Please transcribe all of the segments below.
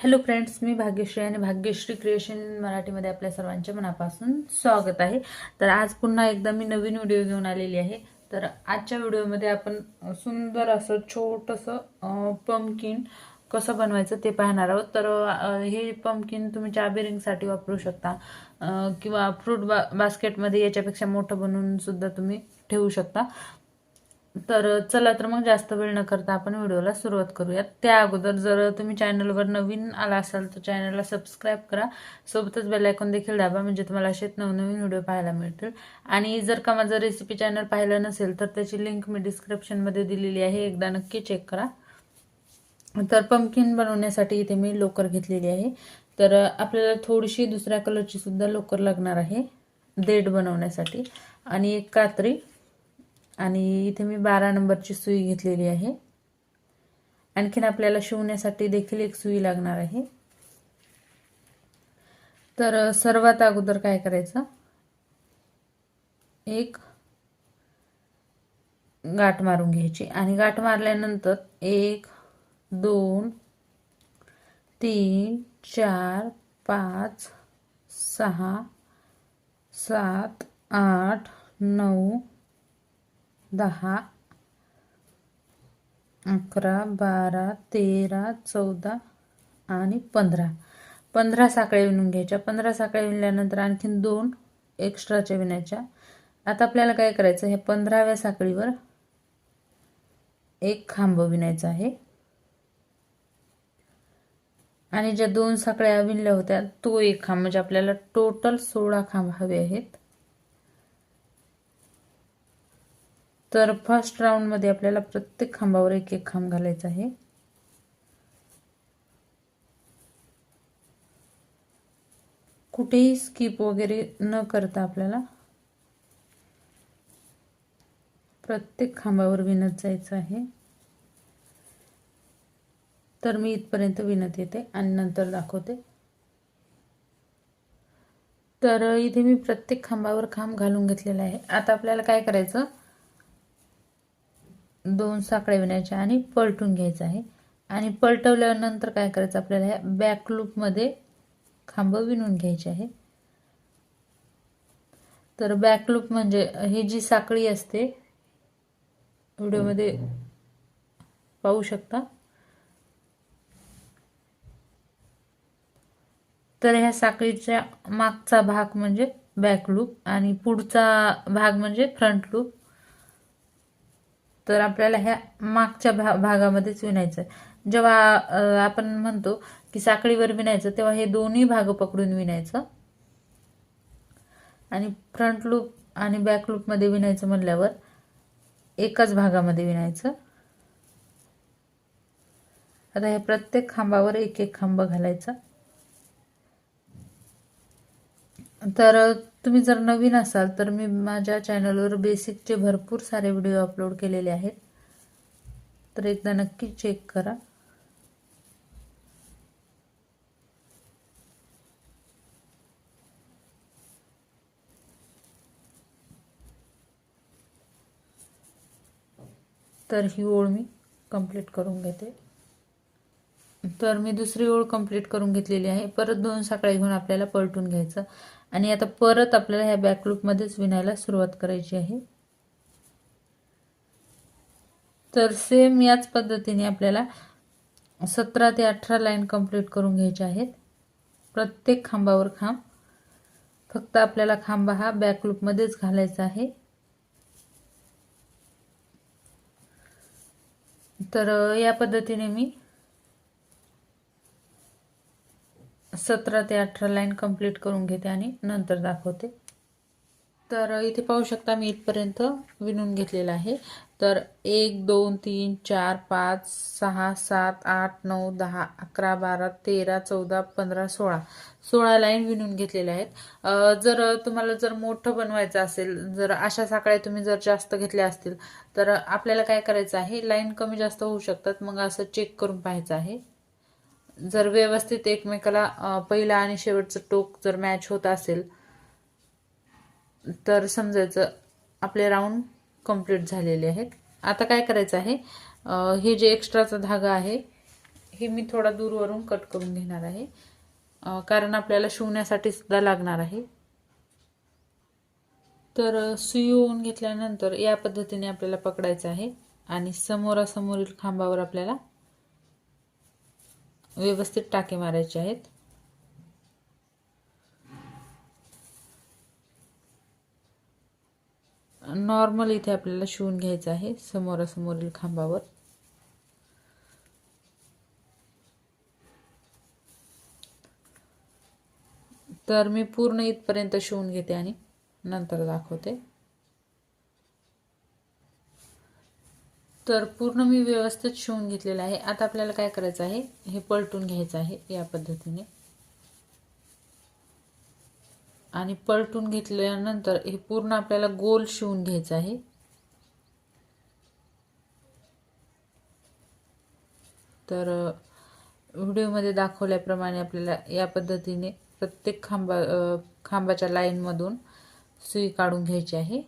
Hello friends मी भाग्यश्री आणि Bhagyashree creation मराठीमध्ये आपल्या सर्वांचे मनापासून स्वागत आहे. तर आज पुन्हा एकदा मी नवीन व्हिडिओ घेऊन आलेली आहे. तर आजच्या व्हिडिओमध्ये आपण सुंदर असं छोटंसं पम्पकिन कसं बनवायचं ते पाहणार आहोत. तर हे पम्पकिन तुम्ही चहा बेरिंगसाठी वापरू शकता किंवा फ्रूट बा बास्केटमध्ये याच्यापेक्षा मोठं बनवून सुद्धा तुम्ही ठेवू शकता. तर चला तर मग जास्त वेळ न करता आपण व्हिडिओला सुरुवात करूयात. त्या अगोदर जर तुम्ही चॅनलवर नवीन आला असाल तर चॅनलला सबस्क्राईब करा. सोबतच बेलायकॉन देखील दाबा म्हणजे तुम्हाला असे नवनवीन व्हिडिओ पाहायला मिळतील. आणि जर का माझं रेसिपी चॅनल पाहिलं नसेल तर त्याची लिंक मी डिस्क्रिप्शनमध्ये दिलेली आहे. एकदा नक्की चेक करा. तर पंपकिन बनवण्यासाठी इथे मी लोकर घेतलेली आहे. तर आपल्याला थोडीशी दुसऱ्या कलरची सुद्धा लोकर लागणार आहे. देठ बनवण्यासाठी. आणि एक कात्री. आणि इथे मी बारा नंबरची सुई घेतलेली आहे. आणखीन आपल्याला शिवण्यासाठी देखील एक सुई लागणार आहे. तर सर्वात अगोदर काय करायचं? एक गाठ मारून घ्यायची. आणि गाठ मारल्यानंतर एक दोन तीन चार पाच सहा सात आठ नऊ दहा अकरा बारा तेरा चौदा आणि पंधरा. पंधरा साखळ्या विणून घ्यायच्या. पंधरा साखळ्या विणल्यानंतर आणखीन दोन एक्स्ट्राच्या विणायच्या. आता आपल्याला काय करायचं? हे पंधराव्या साखळीवर एक खांब विणायचा आहे. आणि ज्या दोन साखळ्या विणल्या होत्या तो एक खांब म्हणजे आपल्याला टोटल सोळा खांब हवे आहेत. तर फर्स्ट राऊंडमध्ये आपल्याला प्रत्येक खांबावर एक एक खांब घालायचा आहे. कुठेही स्किप वगैरे न करता आपल्याला प्रत्येक खांबावर विणत जायचं आहे. तर मी इथपर्यंत विणत येते आणि नंतर दाखवते. तर इथे मी प्रत्येक खांबावर खांब घालून घेतलेला आहे. आता आपल्याला काय करायचं? दोन साखळ्या विणायच्या आणि पलटून घ्यायचं आहे. आणि पलटवल्यानंतर काय करायचं? आपल्याला ह्या बॅक लूपमध्ये खांब विणून घ्यायचे आहे. तर बॅक लूप म्हणजे ही जी साखळी असते व्हिडिओमध्ये पाहू शकता. तर ह्या साखळीच्या मागचा भाग म्हणजे बॅक लूप आणि पुढचा भाग म्हणजे फ्रंट लूप तर आपल्याला ह्या मागच्या भा भागामध्येच विणायचं आहे जेव्हा आपण म्हणतो की साखळीवर विणायचं तेव्हा हे दोन्ही भाग पकडून विणायचं. आणि फ्रंट लूप आणि बॅक लूपमध्ये विणायचं म्हणल्यावर एकाच भागामध्ये विणायचं. आता हे प्रत्येक खांबावर एक एक खांब घालायचा. तर तुम्ही जर नवीन असाल तर मी माझ्या चॅनलवर बेसिकचे भरपूर सारे व्हिडिओ अपलोड केलेले आहेत. तर एकदा नक्की चेक करा. तर ही ओळ मी कंप्लीट करून घेते. तर मी दुसरी ओळ कंप्लीट करून घेतलेली आहे. परत दोन साखळ्या घेऊन आपल्याला पलटून घ्यायचं. आणि आता परत आपल्याला ह्या बॅक लूपमध्येच विणायला सुरुवात करायची आहे. तर सेम याच पद्धतीने आपल्याला सतरा ते अठरा लाईन कंप्लीट करून घ्यायच्या आहेत. प्रत्येक खांबावर खांब. फक्त आपल्याला खांबा हा बॅक लूपमध्येच घालायचा आहे. तर या पद्धतीने मी सतरा ते अठरा लाईन कंप्लीट करून घेते आणि नंतर दाखवते. तर इथे पाहू शकता मी इथपर्यंत विणून घेतलेलं आहे. तर एक दोन तीन चार पाच सहा सात आठ नऊ दहा अकरा बारा तेरा चौदा पंधरा सोळा. सोळा लाईन विणून घेतलेल्या आहेत. जर तुम्हाला जर मोठं बनवायचं असेल जर अशा साखळ्या तुम्ही जर जास्त घेतल्या असतील तर आपल्याला काय करायचं आहे? लाईन कमी जास्त होऊ शकतात. मग असं चेक करून पाहायचं आहे. जर व्यवस्थित एकमेकाला पहिला आणि शेवटचं टोक जर मॅच होत असेल तर समजायचं आपले राऊंड कंप्लीट झालेले आहेत. आता काय करायचं आहे? हे जे एक्स्ट्राचा धागा आहे हे मी थोडा दूरवरून कट करून घेणार आहे. कारण आपल्याला शिवण्यासाठी सुद्धा लागणार आहे. तर सुई होऊन घेतल्यानंतर या पद्धतीने आपल्याला पकडायचं आहे. आणि समोरासमोरील खांबावर आपल्याला व्यवस्थित टाके मारायचे आहेत. नॉर्मल इथे आपल्याला शिवून घ्यायचं आहे समोरासमोरील खांबावर. तर मी पूर्ण इथपर्यंत शिवून घेते आणि नंतर दाखवते. तर पूर्ण मी व्यवस्थित शिवून घेतलेलं आहे. आता आपल्याला काय करायचं आहे? हे पलटून घ्यायचं आहे या पद्धतीने. आणि पलटून घेतल्यानंतर हे पूर्ण आपल्याला गोल शिवून घ्यायचं आहे. तर व्हिडिओमध्ये दाखवल्याप्रमाणे आपल्याला या पद्धतीने प्रत्येक खांबा खांबाच्या लाईनमधून सुई काढून घ्यायची आहे.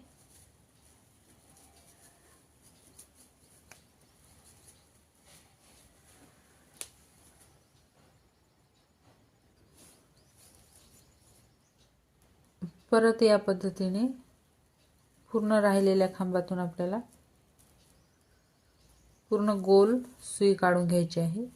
परत या पद्धतीने पूर्ण राहिलेल्या खांबातून आपल्याला पूर्ण गोल सुई काढून घ्यायची आहे.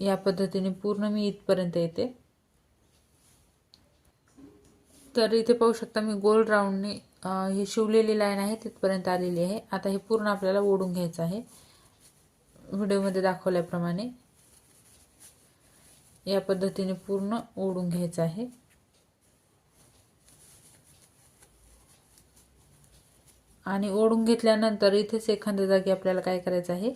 या पद्धतीने पूर्ण मी इथपर्यंत येते. तर इथे पाहू शकता मी गोल राऊंडने ही शिवलेली लाईन आहे तिथपर्यंत आलेली आहे. आता हे पूर्ण आपल्याला ओढून घ्यायचं आहे. व्हिडिओमध्ये दाखवल्याप्रमाणे या पद्धतीने पूर्ण ओढून घ्यायचं आहे. आणि ओढून घेतल्यानंतर इथेच एखाद्या जागी आपल्याला काय करायचं आहे?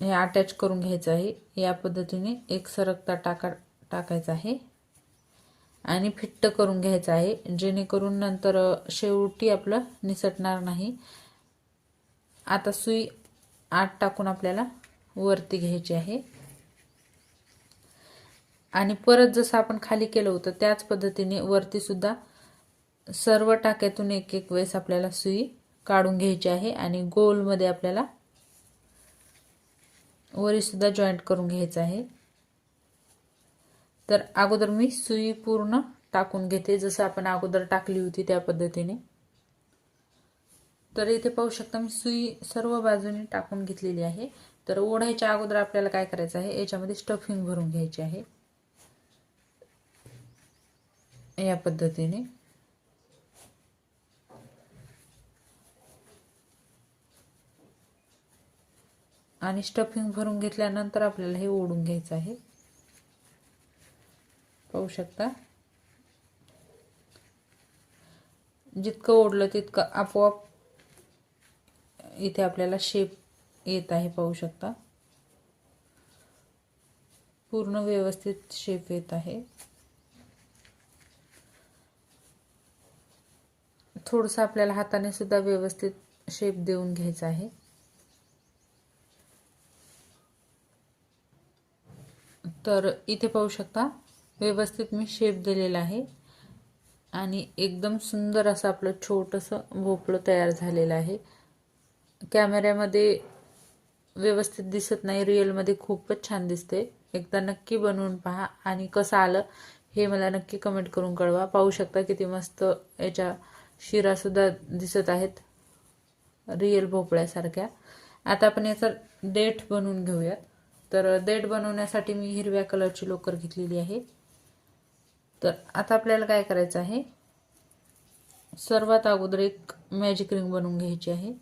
हे अटॅच करून घ्यायचं आहे. या पद्धतीने एक सरकता टाका टाकायचा आहे. आणि फिट्ट करून घ्यायचं आहे जेणेकरून नंतर शेवटी आपलं निसटणार नाही. आता सुई आत टाकून आपल्याला वरती घ्यायची आहे. आणि परत जसं आपण खाली केलं होतं त्याच पद्धतीने वरती सुद्धा सर्व टाक्यातून एक एक वेळेस आपल्याला सुई काढून घ्यायची आहे आणि गोलमध्ये आपल्याला वरीसुद्धा जॉईंट करून घ्यायचं आहे. तर अगोदर मी सुई पूर्ण टाकून घेते जसं आपण अगोदर टाकली होती त्या पद्धतीने. तर इथे पाहू शकता मी सुई सर्व बाजूने टाकून घेतलेली आहे. तर ओढायच्या अगोदर आपल्याला काय करायचं आहे याच्यामध्ये स्टफिंग भरून घ्यायची आहे. या पद्धतीने. आणि स्टफिंग भरून घेतल्यानंतर आपल्याला हे ओढून घ्यायचं आहे. पाहू शकता. जितकं ओढलं तितकं आपोआप इथे आपल्याला शेप येत आहे पाहू शकता. पूर्ण व्यवस्थित शेप येत आहे. थोडंसं आपल्याला हाताने सुद्धा व्यवस्थित शेप देऊन घ्यायचा आहे. तर इथे पाहू शकता. व्यवस्थित मी शेप दिलेला आहे. आणि एकदम सुंदर असं आपलं छोटंसं भोपळं तयार झालेलं आहे. कॅमेऱ्यामध्ये व्यवस्थित दिसत नाही रिअलमध्ये खूपच छान दिसते. एकदा नक्की बनवून पहा. आणि कसं आलं हे मला नक्की कमेंट करून कळवा. पाहू शकता किती मस्त याच्या शिरासुद्धा दिसत आहेत. रिअल भोपळ्यासारख्या. आता आपण याचा डेट बनवून घेऊयात. तर देठ बनवण्यासाठी मी हिरव्या कलरची लोकर घेतलेली आहे. तर आता आपल्याला काय करायचं आहे? सर्वात अगोदर एक मॅजिक रिंग बनवून घ्यायची आहे.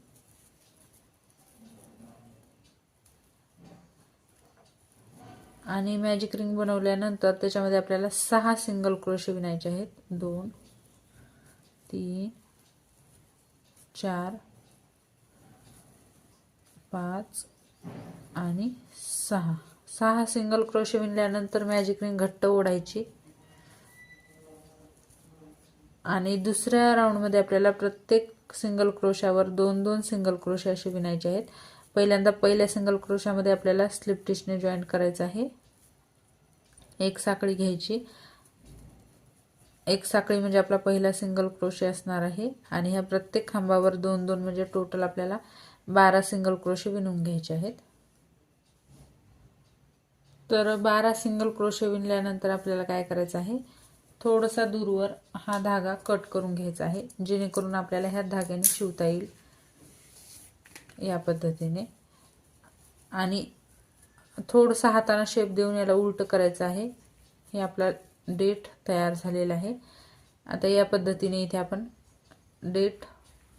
आणि मॅजिक रिंग बनवल्यानंतर त्याच्यामध्ये आपल्याला सहा सिंगल क्रोशे विणायचे आहेत. दोन तीन चार पाच आणि सहा. सहा सिंगल क्रोशे विणल्यानंतर मॅजिक रिंग घट्ट ओढायची. आणि दुसऱ्या राऊंडमध्ये आपल्याला प्रत्येक सिंगल क्रोशावर दोन दोन सिंगल क्रोशे असे विणायचे आहेत. पहिल्यांदा पहिल्या सिंगल क्रोशामध्ये आपल्याला स्लिप टिचने जॉईंट करायचं आहे. एक साखळी घ्यायची. एक साखळी म्हणजे आपला पहिला सिंगल क्रोशे असणार आहे. आणि ह्या प्रत्येक खांबावर दोन दोन म्हणजे टोटल आपल्याला बारा सिंगल क्रोशे विणून घ्यायचे आहेत. तर बारा सिंगल क्रोशे विणल्यानंतर आपल्याला काय करायचं आहे? थोडासा दूरवर हा धागा कट करून घ्यायचा आहे जेणेकरून आपल्याला ह्या धाग्याने शिवता येईल या पद्धतीने. आणि थोडंसं हाताने शेप देऊन याला उलट करायचं आहे. हे आपला डेट तयार झालेला आहे. आता या पद्धतीने इथे आपण डेट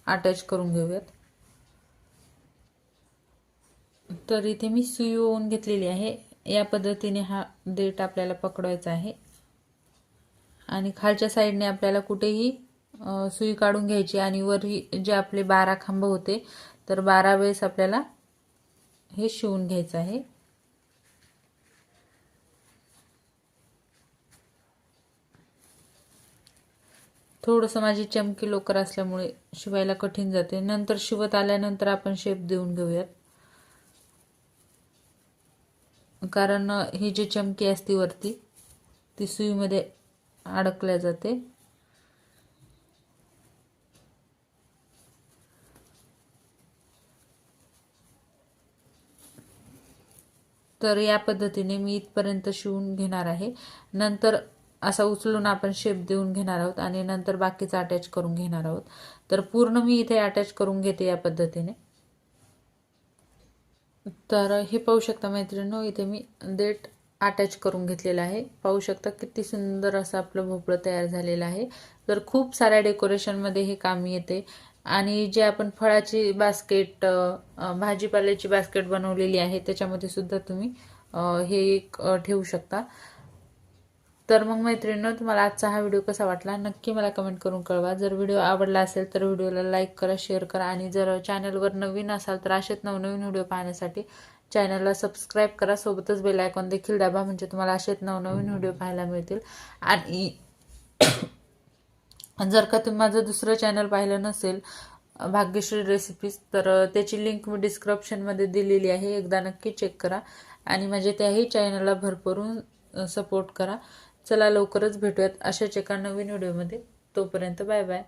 अटॅच करून घेऊयात. तर इथे मी सुई ओवून घेतलेली आहे. या पद्धतीने हा डेट आपल्याला पकडवायचा आहे. आणि खालच्या साईडने आपल्याला कुठेही सुई काढून घ्यायची आणि वरही जे आपले बारा खांब होते तर बारा वेळेस आपल्याला हे शिवून घ्यायचं आहे. थोडंसं माझी चमकी लोकर असल्यामुळे शिवायला कठीण जाते. नंतर शिवत आल्यानंतर आपण शेप देऊन घेऊयात. कारण ही जी चमकी असते वरती ती सुईमध्ये अडकल्या जाते. तर या पद्धतीने मी इथपर्यंत शिवून घेणार आहे. नंतर असा उचलून आपण शेप देऊन घेणार आहोत आणि नंतर बाकीचं अटॅच करून घेणार आहोत. तर पूर्ण मी इथे अटॅच करून घेते या पद्धतीने. तर हे पाहू शकता मैत्रिणी इथे मी देठ अटॅच करून घेतलेलं आहे. पाहू शकता किती सुंदर असं आपलं भोपळं तयार झालेलं आहे. तर खूप साऱ्या डेकोरेशनमध्ये हे काम येते. आणि जे आपण फळाची बास्केट भाजीपाल्याची बास्केट बनवलेली आहे त्याच्यामध्ये सुद्धा तुम्ही हे एक ठेवू शकता. तर मग मैत्रिणींनो तुम्हाला आजचा हा व्हिडिओ कसा वाटला? नक्की मला कमेंट करून कळवा. जर व्हिडिओ आवडला असेल तर व्हिडिओला लाईक करा शेअर करा. आणि जर चॅनलवर नवीन असाल तर असेच नवनवीन व्हिडिओ पाहण्यासाठी चॅनलला सबस्क्राईब करा. सोबतच बेल आयकॉन देखील दाबा म्हणजे तुम्हाला असेच नवनवीन व्हिडिओ पाहायला मिळतील. आणि जर का तुम्ही माझं दुसरं चॅनल पाहिलं नसेल भाग्यश्री रेसिपीज तर त्याची लिंक मी डिस्क्रिप्शनमध्ये दिलेली आहे. एकदा नक्की चेक करा. आणि माझ्या त्याही चॅनलला भरभरून सपोर्ट करा. चला लवकरच भेटूयात अशाच एका नवीन व्हिडिओमध्ये. तोपर्यंत बाय बाय